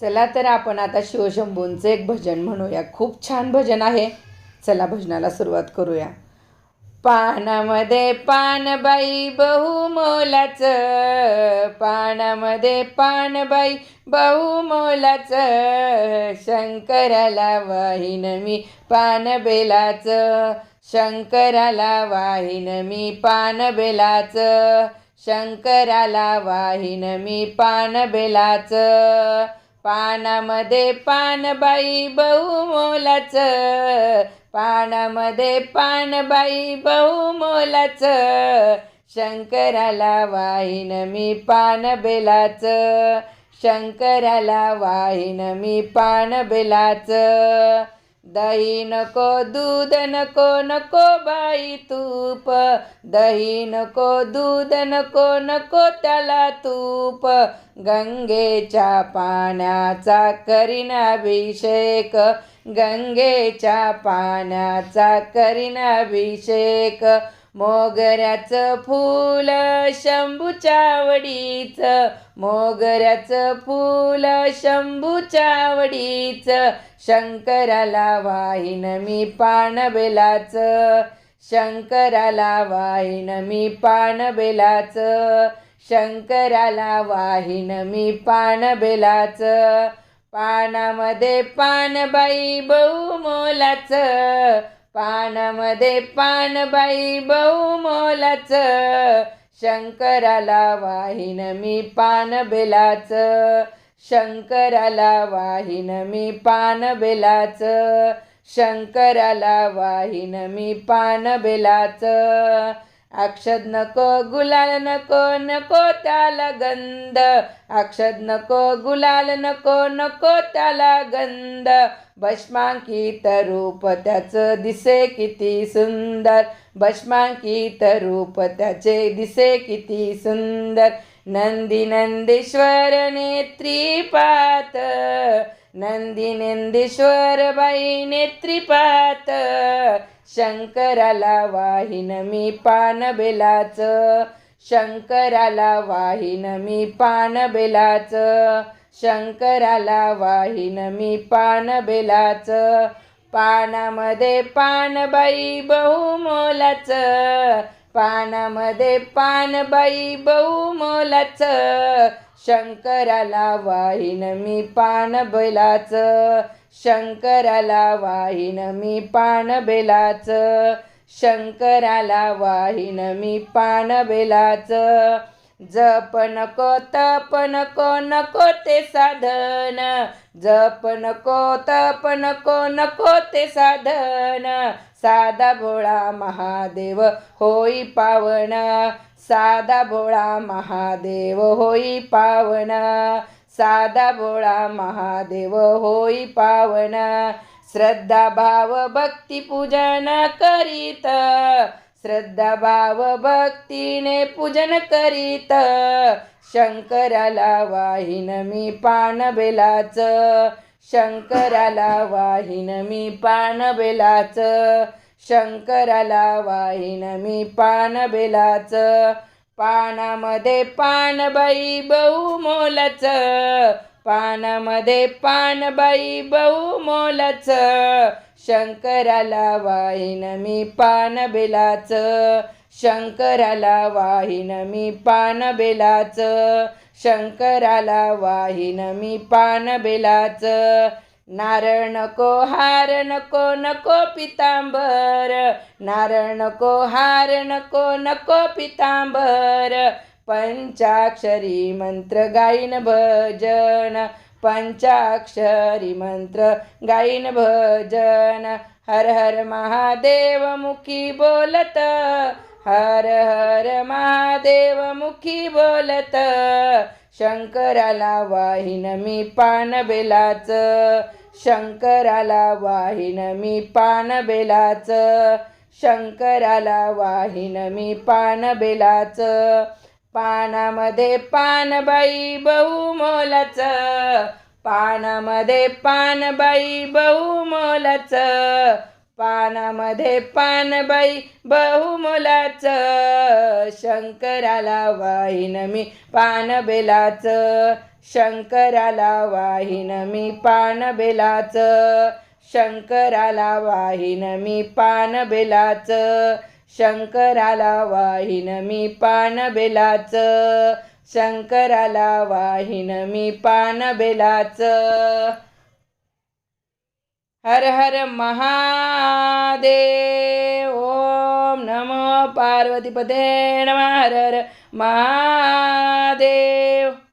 चला तर आपण आता शिवशंभूंचं एक भजन म्हणूया. खूप छान भजन आहे. चला भजनाला सुरुवात करूया. पानामध्ये पानबाई बहुमोलाचं पानामध्ये पानबाई बहुमोलाचं शंकराला वाहीन मी पानबेलाचं शंकराला वाहिन मी पानबेलाचं शंकराला वाहिन मी पानबेलाचं. पानामध्ये पानबाई बहुमोलाचं पानामध्ये पानबाई बहुमोलाचं शंकराला वाहीन मी पान बेलाचं. शंकराला वाहीन मी पान बेलाचं. दही नको दूध नको नको बाई तूप. दही नको दूध नको नको त्याला तूप. गंगेच्या पाण्याचा करीन अभिषेक. गंगेच्या पाण्याचा करीन अभिषेक. मोगऱ्याचं फूल शंभूच्या मोगऱ्याचं फूल शंभूच्या शंकराला वाहीन मी पानबेलाचं शंकराला वाहीन मी पानबेलाचं शंकराला वाहीन मी पानबेलाचं पानामध्ये पानबाई बहुमोलाचं पानामध्ये पानबाई बहुमोलाचं शंकराला वाहिन मी पान बेलाच. शंकराला वाहिन मी पान बेलाच. शंकराला वाहिन मी पान बेलाच. अक्षद नको गुलाल नको नको त्याला गंध. अक्षद नको गुलाल नको नको त्याला गंध. भस्मांकित रूप त्याचं दिसे किती सुंदर. भस्मांकित रूप त्याचे दिसे किती सुंदर. नंदी नंदीश्वर नेत्रीपात. नंदी नंदीश्वर बाई नेत्रीपात. शंकराला वाहिन मी पानबेलाचं शंकराला वाहिन मी पानबेलाचं शंकराला वाहीन मी पान बेलाच. पानामध्ये पानबाई बहुमोलाचं पानामध्ये पानबाई बहुमोलाचं शंकराला वाहीन मी पान पानबेलाचं शंकराला वाहीन मी पान बेलाच. शंकराला वाहीन मी पान बेलाचं. जप नको तप नको नको ते साधन. जप नको तप नको नको ते साधन. साधा भोळा महादेव होई पावन. साधा भोळा महादेव होई पावन. साधा भोळा महादेव होई पावन. श्रद्धा भाव भक्ती पूजन करीत. श्रद्धा भाव भक्तीने पूजन करीत. शंकराला वाहीन मी पानबेलाचं शंकराला वाहीन मी पानबेलाचं शंकराला वाहीन मी पान बेलाच. पानामध्ये पानबाई बहुमोलाचं पानामध्ये पानबाई बहुमोलाचं शंकराला वाहिन मी पान बेलाच. शंकराला वाहिन मी पान बेलाच. शंकराला वाहिन मी पानबेलाचं नारळ नको हार नको नको पितांबर. नारळ नको हार नको नको पितांबर. पंचाक्षरी मंत्र गाईन भजन. पंचाक्षरी मंत्र गाईन भजन हर हर महादेव मुखी बोलत हर हर महादेव मुखी बोलत शंकराला वाहिन मी पान बेलाच शंकराला वाहिन मी पान बेलाच शंकराला वाहिन मी पान बेलाचं पानामध्ये पानबाई बहु मोलाचं. पानामध्ये पानबाई बहु मोलाचं. पानामध्ये पानबाई बहु मोलाचं. शंकराला वाहिन मी पानबेलाचं शंकराला वाहीन मी पानबेलाचं शंकराला वाहिन मी पानबेलाचं शंकराला वाहिन मी पान बेलाच. शंकराला वाहिन मी पान बेलाच. हर हर महादेव. ओम नमो पार्वतीपते नमः. हर हर महादेव.